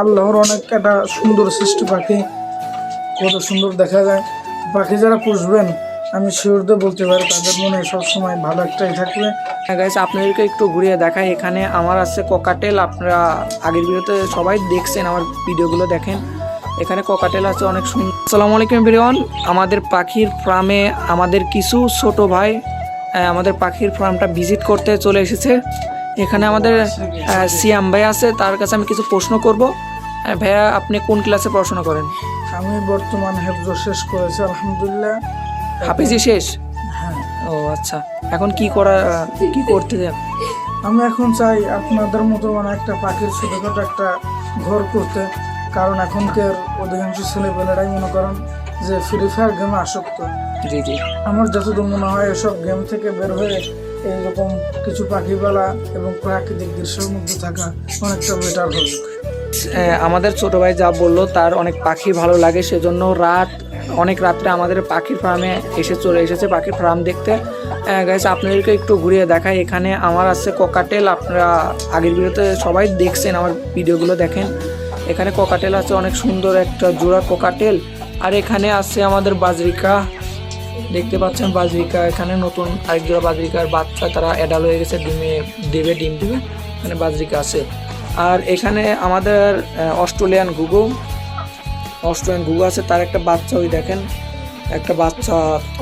আল্লাহর অনেক একটা সুন্দর সৃষ্টি পাখি, কত সুন্দর দেখা যায়। পাখি যারা পুষবেন, আমি শিওর দিয়ে বলতে পারি, তাদের মনে সবসময় ভালো একটাই থাকবে। গাইস আপনাদেরকে একটু ঘুরিয়ে দেখাই, এখানে আমার আছে ককাটেল আপনারা আগের ভিডিওতে সবাই দেখছেন, আমার ভিডিওগুলো দেখেন। এখানে ককাটেল আছে অনেক সুন্দর। আসসালামু আলাইকুম বিরিয়ান আমাদের পাখির ফার্মে আমাদের কিছু ছোট ভাই আমাদের পাখির ফার্মটা ভিজিট করতে চলে এসেছে। এখানে আমাদের সিয়াম ভাই আছে, তার কাছে আমি কিছু প্রশ্ন করব। ভাইয়া আপনি কোন ক্লাসে পড়াশোনা করেন? আমি বর্তমান হেফজ শেষ করেছি আলহামদুলিল্লাহ। হাফিজি শেষ? হ্যাঁ। ও আচ্ছা। এখন কি করা কি করতে যান? আমি এখন চাই আপনাদের মতো মানে একটা পাখির ছোটোখাটো একটা ঘর করতে। কারণ এখনকার অধিকাংশ ছেলেপেলেরাই মনে করেন যে ফ্রি ফায়ার গেমে আসক্ত। জি জি। আমার যতদূর মনে হয় এসব গেম থেকে বের হয়ে এইরকম কিছু পাখিবেলা এবং প্রাকৃতিক দৃশ্যের মধ্যে থাকা অনেকটা বেটার হবে। আমাদের ছোট ভাই যা বলল তার অনেক পাখি ভালো লাগে, সেজন্য রাত, অনেক রাত্রে আমাদের পাখির ফার্মে এসে চলে এসেছে পাখির ফার্ম দেখতে। গাইস আপনাদেরকে একটু ঘুরিয়ে দেখাই, এখানে আমার আছে ককাটেল আপনারা আগের ভিডিওতে সবাই দেখছেন, আমার ভিডিওগুলো দেখেন। এখানে ককাটেল আছে, অনেক সুন্দর একটা জোড়া ককাটেল আর এখানে আছে আমাদের বাজরিকা, দেখতে পাচ্ছেন বাজরিকা, এখানে নতুন আরেক জোড়া বাজরিকার বাচ্চা, তারা অ্যাডাল হয়ে গেছে, ডিমে দেবে, ডিম দেবে, এখানে বাজরিকা আছে। আর এখানে আমাদের অস্ট্রেলিয়ান গুগু অস্ট্রেলিয়ান গুগু আছে, তার একটা বাচ্চা, ওই দেখেন, একটা বাচ্চা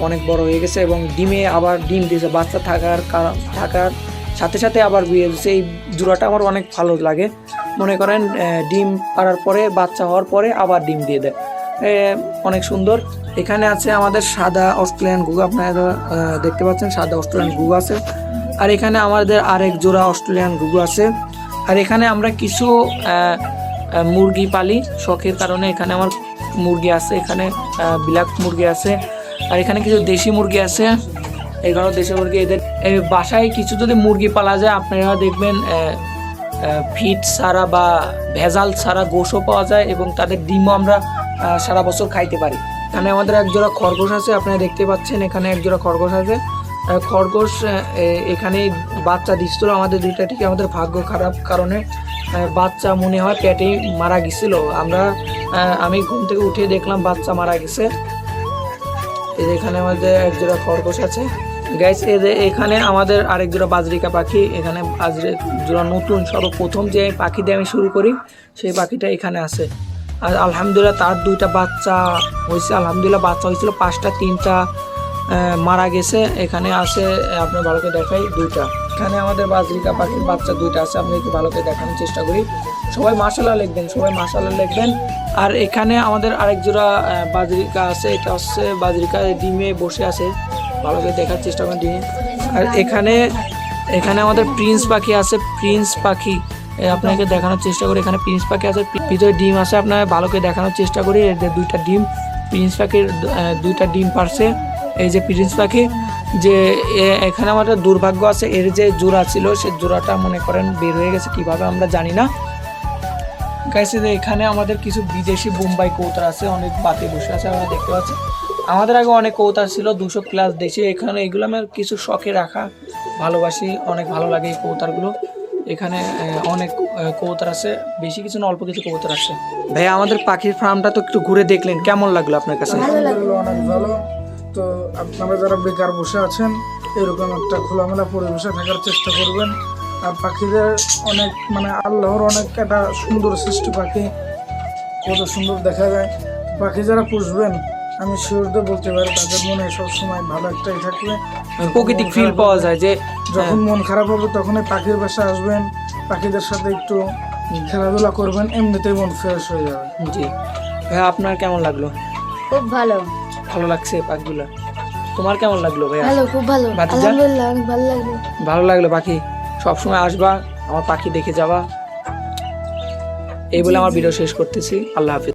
অনেক বড় হয়ে গেছে এবং ডিমে আবার ডিম দিয়েছে। বাচ্চা থাকার থাকার সাথে সাথে আবার বিয়ে দিয়েছে। এই জোড়াটা আমার অনেক ভালো লাগে। মনে করেন ডিম পাড়ার পরে, বাচ্চা হওয়ার পরে আবার ডিম দিয়ে দেয়। অনেক সুন্দর। এখানে আছে আমাদের সাদা অস্ট্রেলিয়ান গুগু আপনারা দেখতে পাচ্ছেন, সাদা অস্ট্রেলিয়ান গুগু আছে। আর এখানে আমাদের আরেক জোড়া অস্ট্রেলিয়ান গুগু আছে। আর এখানে আমরা কিছু মুরগি পালি। শখের কারণে এখানে আমার মুরগি আছে, এখানে ব্ল্যাক মুরগি আছে। আর এখানে কিছু দেশি মুরগি আছে এখানেও দেশি মুরগি, এদের বাসায় কিছু যদি মুরগি পালা যায়, আপনারা দেখবেন ফিট ছাড়া বা ভেজাল ছাড়া গোশও পাওয়া যায় এবং তাদের ডিমও আমরা সারা বছর খাইতে পারি। এখানে আমাদের একজোড়া খরগোশ আছে, আপনারা দেখতে পাচ্ছেন, এখানে একজোড়া খরগোশ আছে। খরগোশ এখানে বাচ্চা দিচ্ছিল আমাদের দুইটা ঠিক আমাদের ভাগ্য খারাপ কারণে বাচ্চা মনে হয় পেটে মারা গেছিল। আমরা আমি ঘুম থেকে উঠে দেখলাম বাচ্চা মারা গেছে। এখানে আমাদের এক জোড়া খরগোশ আছে। গাইস এখানে আমাদের আরেক জোড়া বাজরিকা পাখি। এখানে বাজরে, জোড়া নতুন, সর্বপ্রথম যে পাখি দিয়ে আমি শুরু করি, সেই পাখিটা এখানে আছে। আর আলহামদুলিল্লাহ তার দুইটা বাচ্চা হয়েছে। আলহামদুলিল্লাহ বাচ্চা হয়েছিল পাঁচটা, তিনটা মারা গেছে। এখানে আছে, আপনার ভালোকে দেখাই দুইটা। এখানে আমাদের বাজরিকা পাখির বাচ্চা দুইটা আছে আপনি একটু ভালোকে দেখানোর চেষ্টা করি। সবাই মাসাল্লাহ লিখবেন, সবাই মাসাল্লাহ লিখবেন। আর এখানে আমাদের আরেক জোড়া বাজরিকা আছে, এটা হচ্ছে বাজরিকা ডিমে বসে আছে। ভালোকে দেখার চেষ্টা করেন ডিমে। আর এখানে এখানে আমাদের প্রিন্স পাখি আছে, প্রিন্স পাখি। আপনাকে দেখানোর চেষ্টা করি, এখানে প্রিন্স পাখি আছে ভিতরে ডিম আছে আপনার ভালোকে দেখানোর চেষ্টা করি। দুইটা ডিম, প্রিন্স পাখির দুইটা ডিম পারছে। এই যে প্রিন্স পাখি যে এখানে আমাদের দুর্ভাগ্য আছে এর যে জোড়া ছিল সে জোড়াটা মনে করেন বের হয়ে গেছে কীভাবে আমরা জানি না। গাইছে যে এখানে আমাদের কিছু বিদেশি বোম্বাই কৌতার আছে অনেক বাতি বসে আছে আমরা দেখতে পাচ্ছি। আমাদের আগে অনেক কৌতার ছিল দুশো প্লাস দেশি এখানে এগুলো আমার কিছু শখে রাখা ভালোবাসি অনেক ভালো লাগে এই কৌতারগুলো। এখানে অনেক আহ, কবুতর আছে বেশি কিছু না অল্প কিছু কবুতর আছে। ভাইয়া আমাদের পাখির ফার্মটা তো একটু ঘুরে দেখলেন কেমন লাগল আপনার কাছে? আলহামদুলিল্লাহ অনেক ভালো। তো আপনারা যারা বেকার বসে আছেন এরকম একটা খোলামেলা পরিবেশে থাকার চেষ্টা করবেন। আর পাখিদের অনেক মানে আল্লাহর অনেক একটা সুন্দর সৃষ্টি পাখি। কত সুন্দর দেখা যায়। পাখি যারা পুষবেন আমি শিওর দিয়ে বলতে পারি তাদের মনে সবসময় ভালো একটাই থাকবে। প্রকৃতিক ফিল পাওয়া যায় যে যখন মন খারাপ হবে তখন এই পাখির বাসা আসবেন। পাখিদের সাথে একটু খেলাধুলা করবেন এমনিতেই মন ফ্রেশ হয়ে যাবে। জি। ভাইয়া আপনার কেমন লাগল? খুব ভালো। ভালো লাগছে পাখিগুলো তোমার কেমন লাগল ভাইয়া? ভালো খুব ভালো। আলহামদুলিল্লাহ অনেক ভালো লাগল। ভালো লাগল পাখি সবসময় আসবা আমার পাখি দেখে যাবা। এই বলে আমার ভিডিও শেষ করতেছি। আল্লাহ হাফিজ।